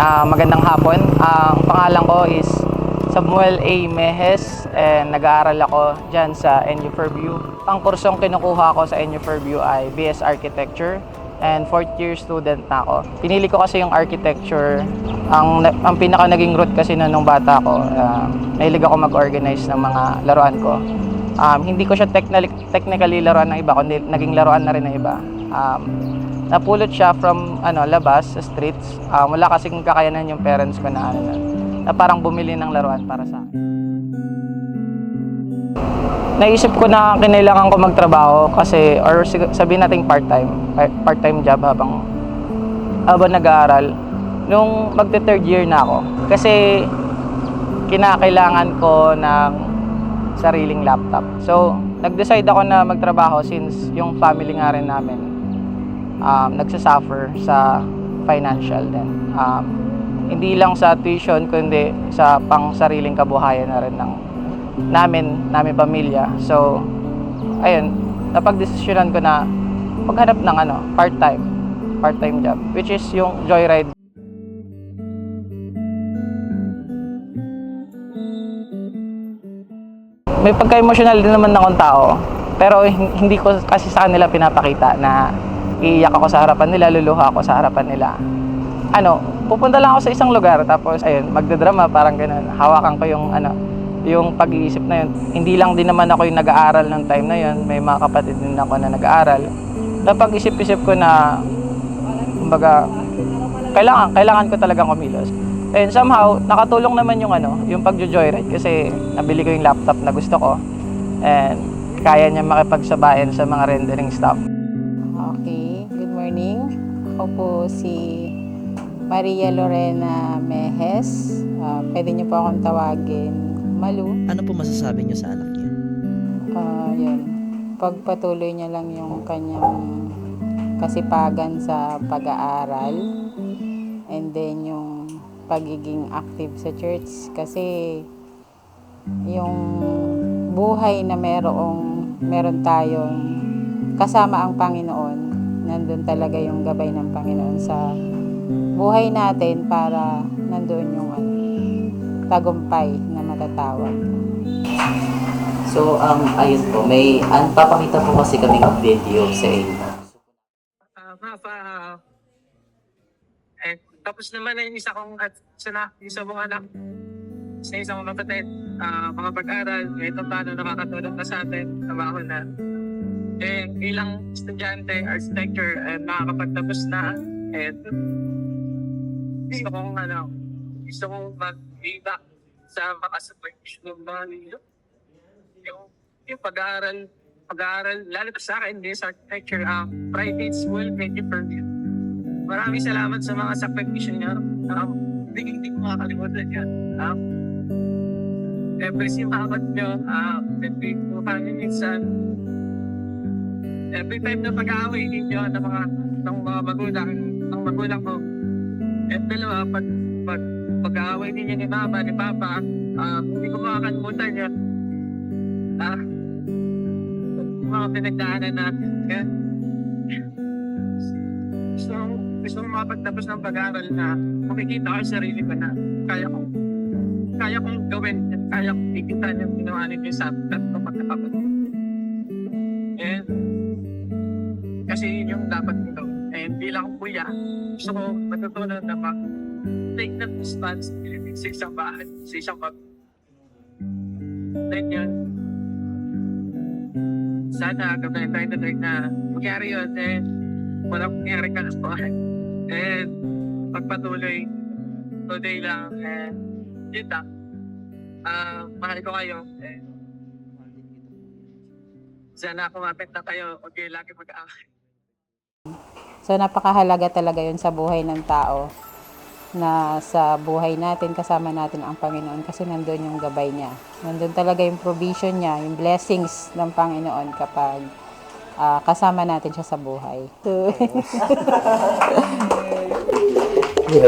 Ah, magandang hapon. Ang pangalan ko is Samuel A. Mejes and nag-aaral ako dyan sa NU Fairview. Ang kursong kinukuha ko sa NU Fairview ay BS Architecture and fourth year student na ako. Pinili ko kasi yung architecture. Ang, ang pinaka naging route kasi na nung bata ko, uh, mahilig ako mag-organize ng mga laruan ko. Um, hindi ko siya technically, technically laruan ng iba, kundi naging laruan na rin ng iba. Um, napulot siya from ano labas sa streets. Ah, wala kasing kakayanan yung parents ko na ano na, parang bumili ng laruan para sa akin. Naisip ko na kinailangan ko magtrabaho kasi or sabihin nating part-time, pa- part-time job habang habang nag-aaral. Nung magte third year na ako kasi kinakailangan ko ng sariling laptop. So, nag-decide ako na magtrabaho since yung family nga rin namin um, nagsasuffer sa financial din. Um, hindi lang sa tuition, kundi sa pang sariling kabuhayan na rin ng namin, namin pamilya. So, ayun, napagdesisyonan ko na maghanap ng ano, part-time, part-time job, which is yung joyride. May pagka-emotional din naman akong tao, pero hin- hindi ko kasi sa kanila pinapakita na iiyak ako sa harapan nila, luluha ako sa harapan nila. Ano, pupunta lang ako sa isang lugar tapos ayun, magdadrama parang ganun. Hawakan ko yung ano, yung pag-iisip na yun. Hindi lang din naman ako yung nag-aaral ng time na yun. May mga kapatid din ako na nag-aaral. Napag isip-isip ko na kumbaga kailangan kailangan ko talagang kumilos. And somehow nakatulong naman yung ano, yung pagjo-joyride kasi nabili ko yung laptop na gusto ko and kaya niya makipagsabayan sa mga rendering stuff. Okay, morning. Ako po si Maria Lorena Mejes. Ah, pwede niyo po akong tawagin Malu. Ano po masasabi niyo sa anak niyo? Ah, yun. Pagpatuloy niya lang yung kanyang kasipagan sa pag-aaral and then yung pagiging active sa church kasi yung buhay na merong meron tayong kasama ang Panginoon nandun talaga yung gabay ng Panginoon sa buhay natin para nandun yung ano, tagumpay na matatawag. So, um, ayun po, may, an, papakita po kasi kaming video sa inyo. Ah, ma'am, ah, eh, tapos naman na yung isa kong at na, yung isa mong anak, sa isang mga kapatid, ah, mga pag-aral, kahit pa paano nakakatulong ka sa atin, trabaho na. Eh, ilang estudyante, architecture, eh, nakakapagtapos na, eh, gusto kong, ano, gusto kong mag-iba sa makasapag ng mga ninyo. Yung, yung pag-aaral, pag-aaral, lalo sa akin, this architecture, um, private school, thank you for me. Maraming salamat sa mga sakripisyo niyo. Um, hindi, hindi ko makakalimutan yan. Um, every simakat niyo, um, every po kami minsan, every time na pag-aaway ninyo ng mga ng mga magulang, ng magulang ko, at dalawa, pag, pag pag-aaway ninyo ni mama, ni papa, um, hindi ko makakalimutan yan. Ah, yung mga pinagdaanan natin. Kaya, gusto kong gusto kong makapagtapos ng pag-aaral na makikita ko sa sarili ko na kaya ko kaya kong gawin at kaya kong ikita yung ginawa ninyo sa tatlo magkakapatid. And kasi yun yung dapat gawin. And bilang kuya, gusto ko matutunan na mag take that responsibility sa isang bahay, sa isang pag Then yun, sana gabay tayo na na mangyari yun and walang mangyari ka na po. And pagpatuloy, today lang, and yun lang. Ah, mahal ko kayo. And sana kumapit na kayo, kayo lagi mag-aakit. So napakahalaga talaga yun sa buhay ng tao na sa buhay natin, kasama natin ang Panginoon kasi nandun yung gabay niya. Nandun talaga yung provision niya, yung blessings ng Panginoon kapag ah, kasama natin siya sa buhay. So,